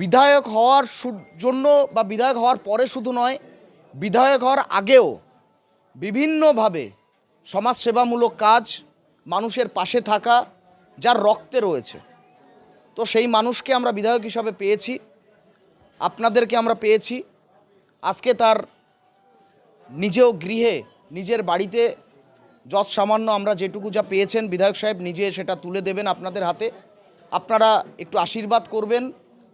বিধায়ক হওয়ার জন্য বা বিধায়ক হওয়ার পরে শুধু নয়, বিধায়ক হওয়ার আগেও বিভিন্নভাবে সমাজসেবামূলক কাজ মানুষের পাশে থাকা, যার রক্তে রয়েছে। তো সেই মানুষকে আমরা বিধায়ক হিসাবে পেয়েছি, আপনাদেরকে আমরা পেয়েছি। আজকে তার নিজেও গৃহে, নিজের বাড়িতে যৎ সামান্য আমরা যেটুকু যা পেয়েছেন, বিধায়ক সাহেব নিজে সেটা তুলে দেবেন আপনাদের হাতে। আপনারা একটু আশীর্বাদ করবেন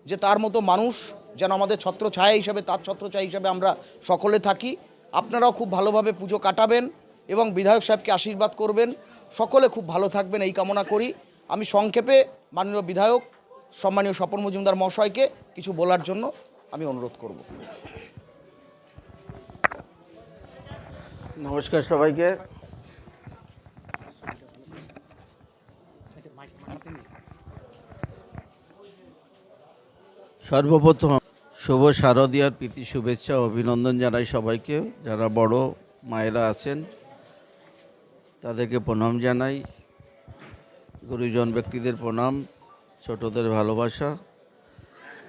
যে তার মতো মানুষ যেন আমাদের ছত্রছায়া হিসাবে, তার ছত্রছায়া হিসাবে আমরা সকলে থাকি। আপনারাও খুব ভালোভাবে পুজো কাটাবেন এবং বিধায়ক সাহেবকে আশীর্বাদ করবেন। সকলে খুব ভালো থাকবেন, এই কামনা করি। আমি সংক্ষেপে মাননীয় বিধায়ক, সম্মানীয় স্বপন মজুমদার মহাশয়কে কিছু বলার জন্য আমি অনুরোধ করব। নমস্কার সবাইকে। সর্বপ্রথম শুভ শারদীয়ার প্রীতি, শুভেচ্ছা অভিনন্দন জানাই সবাইকে। যারা বড় মায়েরা আছেন, তাদেরকে প্রণাম জানাই। গুরুজন ব্যক্তিদের প্রণাম, ছোটদের ভালোবাসা।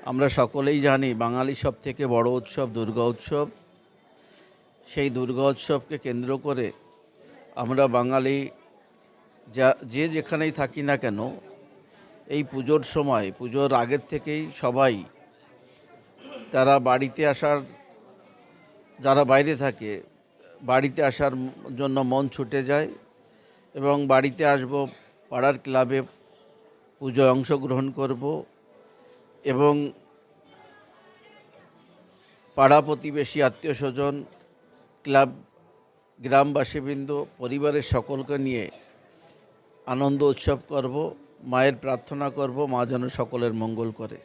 আমরা সকলেই জানি বাঙালি সব থেকে বড় উৎসব দুর্গা উৎসব। সেই দুর্গা উৎসবকে কেন্দ্র করে আমরা বাঙালি যা, যে যেখানেই থাকি না কেন এই পুজোর সময়, পুজোর আগের থেকেই সবাই তারা বাড়িতে আসার, যারা বাইরে থাকে, বাড়িতে আসার জন্য মন ছুটে যায় এবং বাড়িতে আসব, পাড়ার ক্লাবে পুজোয় অংশগ্রহণ করব এবং পাড়া প্রতিবেশী, আত্মীয় স্বজন, ক্লাব, গ্রামবাসীবৃন্দ, পরিবারের সকলকে নিয়ে আনন্দ উৎসব করব। মায়ের প্রার্থনা করব, মা যেন সকলের মঙ্গল করে।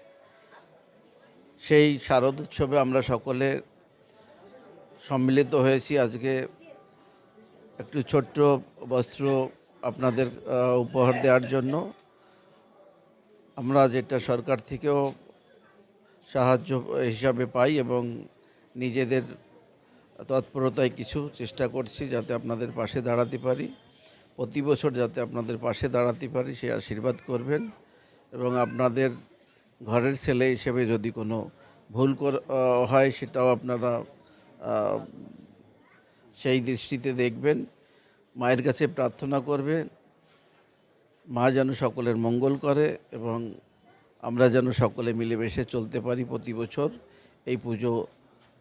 সেই শারদ উৎসবে আমরা সকলে সম্মিলিত হয়েছি। আজকে একটু ছোট্ট বস্ত্র আপনাদের উপহার দেওয়ার জন্য। আমরা যেটা সরকার থেকেও সাহায্য হিসাবে পাই এবং নিজেদের তৎপরতায় কিছু চেষ্টা করছি যাতে আপনাদের পাশে দাঁড়াতে পারি। প্রতি বছর যাতে আপনাদের পাশে দাঁড়াতে পারি, সে আশীর্বাদ করবেন। এবং আপনাদের ঘরের ছেলে হিসেবে যদি কোনো ভুল হয় সেটাও আপনারা সেই দৃষ্টিতে দেখবেন। মায়ের কাছে প্রার্থনা করবেন মা যেন সকলের মঙ্গল করে এবং আমরা যেন সকলে মিলেমিশে চলতে পারি প্রতি বছর। এই পুজো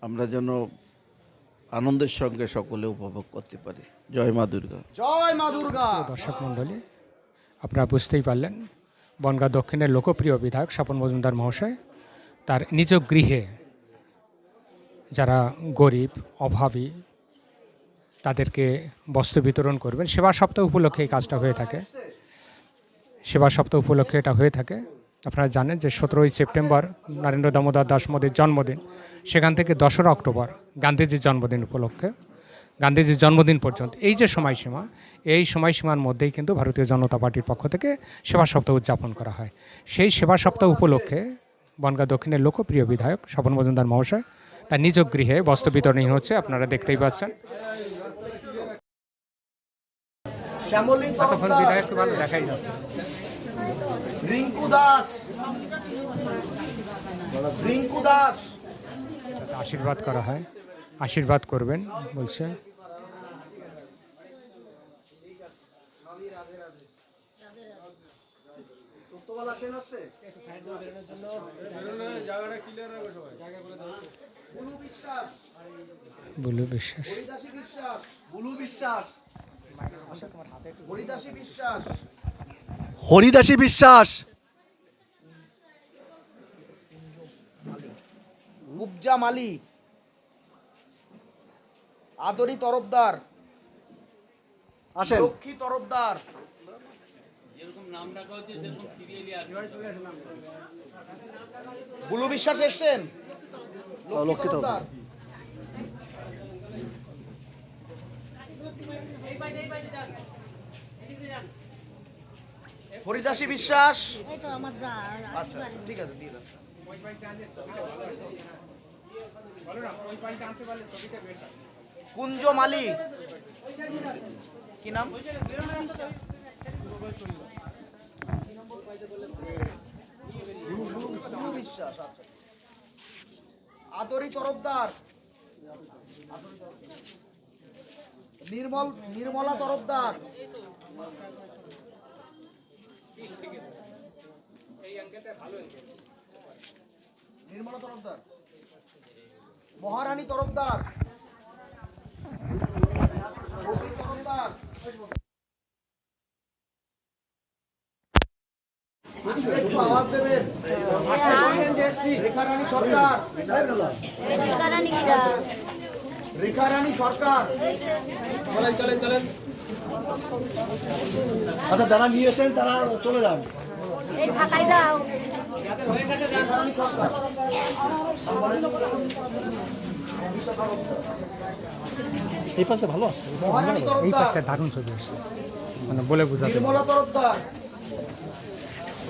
আমরা যেন আনন্দের সঙ্গে সকলে উপভোগ করতে পারি। জয় মা দুর্গা। জয় মা দুর্গা। দর্শক মণ্ডলী আপনারা বুঝতেই পারলেন বনগাঁ দক্ষিণের লোকপ্রিয় বিধায়ক স্বপন মজুমদার মহাশয় তার নিজ গৃহে যারা গরিব অভাবী তাদেরকে বস্ত্র বিতরণ করবেন। সেবা সপ্তাহ উপলক্ষে এই কাজটা হয়ে থাকে। সেবা সপ্তাহ উপলক্ষে এটা হয়ে থাকে। আপনারা জানেন যে সতেরোই সেপ্টেম্বর নরেন্দ্র দামোদর দাস মোদীর জন্মদিন সেখান থেকে দশরা অক্টোবর গান্ধীজির জন্মদিন উপলক্ষে গান্ধীজির জন্মদিন পর্যন্ত। এই যে সময়সীমা এই সময়সীমার মধ্যেই কিন্তু ভারতীয় জনতা পার্টির পক্ষ থেকে সেবা সপ্তাহ উদযাপন করা হয়। সেই সেবা সপ্তাহ উপলক্ষে বনগাঁ দক্ষিণের লোকপ্রিয় বিধায়ক স্বপন মজুমদার মহাশয় তার নিজ গৃহে বস্ত্র বিতরণী হচ্ছে আপনারা দেখতেই পাচ্ছেন। তরফদার, ভালো দেখাই যাচ্ছে। রিঙ্কু দাস। রিঙ্কু দাস। আশীর্বাদ করা হয়। আশীর্বাদ করবেন বলছে। বুলু বিশ্বাস। বলু বিশ্বাস। বিশ্বাস। হরিদাসী বিশ্বাস। হরিদাসী বিশ্বাস উপজা মালি আদরি তরফদার। আসেন। লক্ষ্মী তরফদার। বুলু বিশ্বাস এসছেন? লক্ষ্মী তরফদার। হরিদাসী বিশ্বাস এই তো আমার বিশ্বাস আচ্ছা আচ্ছা, ঠিক আছে দিয়ে কুঞ্জ মালি কি নাম? বিশ্বাস বিশ্বাস আচ্ছা। আদরি তরফদার। নির্মল নির্মলা তরফদার। নির্মলা তরফদার। মহারানী তরফদার। তরফদার। আওয়াজ দেবেন। রেখা রানী সরকার। রেখা রানী সরকার। আচ্ছা যারা নিয়েছেন তারা চলে যান। এই পাশে ভালো আছে এই পাশটা দারুণ ছবি আসছে। মানে বলে বোঝাতে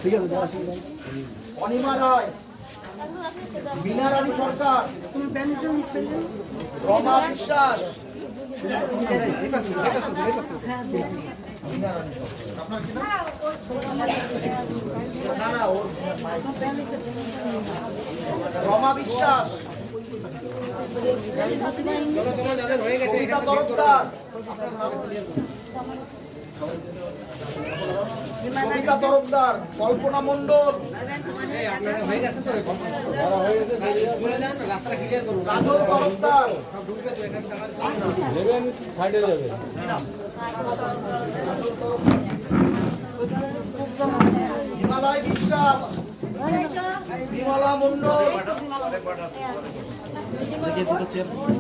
ঠিক আছে যান। অনিমা রায়। মীনা রানী সরকার রমা বিশ্বাস। রমা বিশ্বাস সবিতা তরফদার? সবিতা তরফদার কল্পনা মণ্ডল। কাজল তরফদার। হিমালয় বিশ্বাস। বিমলা মণ্ডল।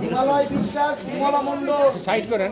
হিমালয় বিশ্বাস বিমলা মণ্ডল। সাইড করেন।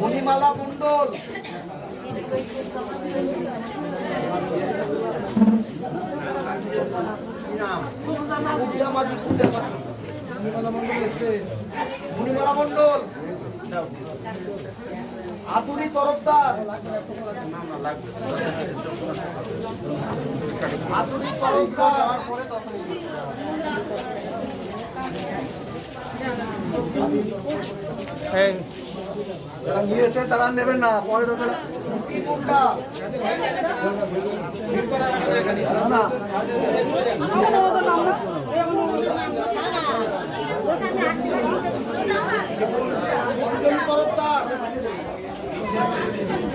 মণিমালা মণ্ডল। কুবজা মাঝি কুবজা মাঝি মণিমালা মণ্ডল এসছে। মণিমালা মণ্ডল। আতুরি তরফদার। আতুরি তরফদার। যারা নিয়েছেন তারা নেবেন না পরে দরকার না,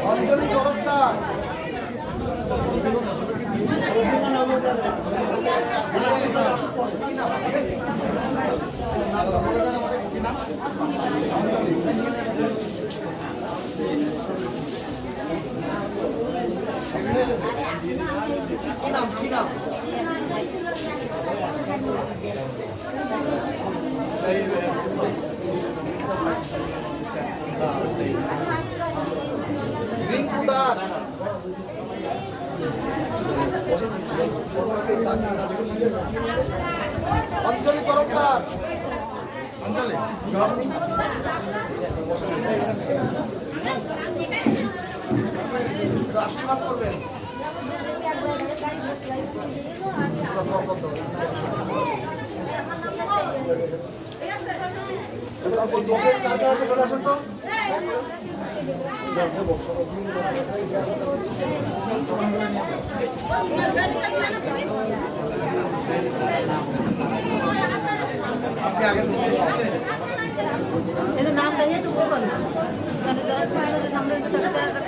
অঞ্জলি তরফদার কি নাম কি নাম? রিঙ্কু দাস অঞ্জলি তরফদার আশীর্বাদ করবেন আছে তো এদের নাম দাঁড়িয়ে তো বলবেন। তাহলে যারা সামনে সামনে তারা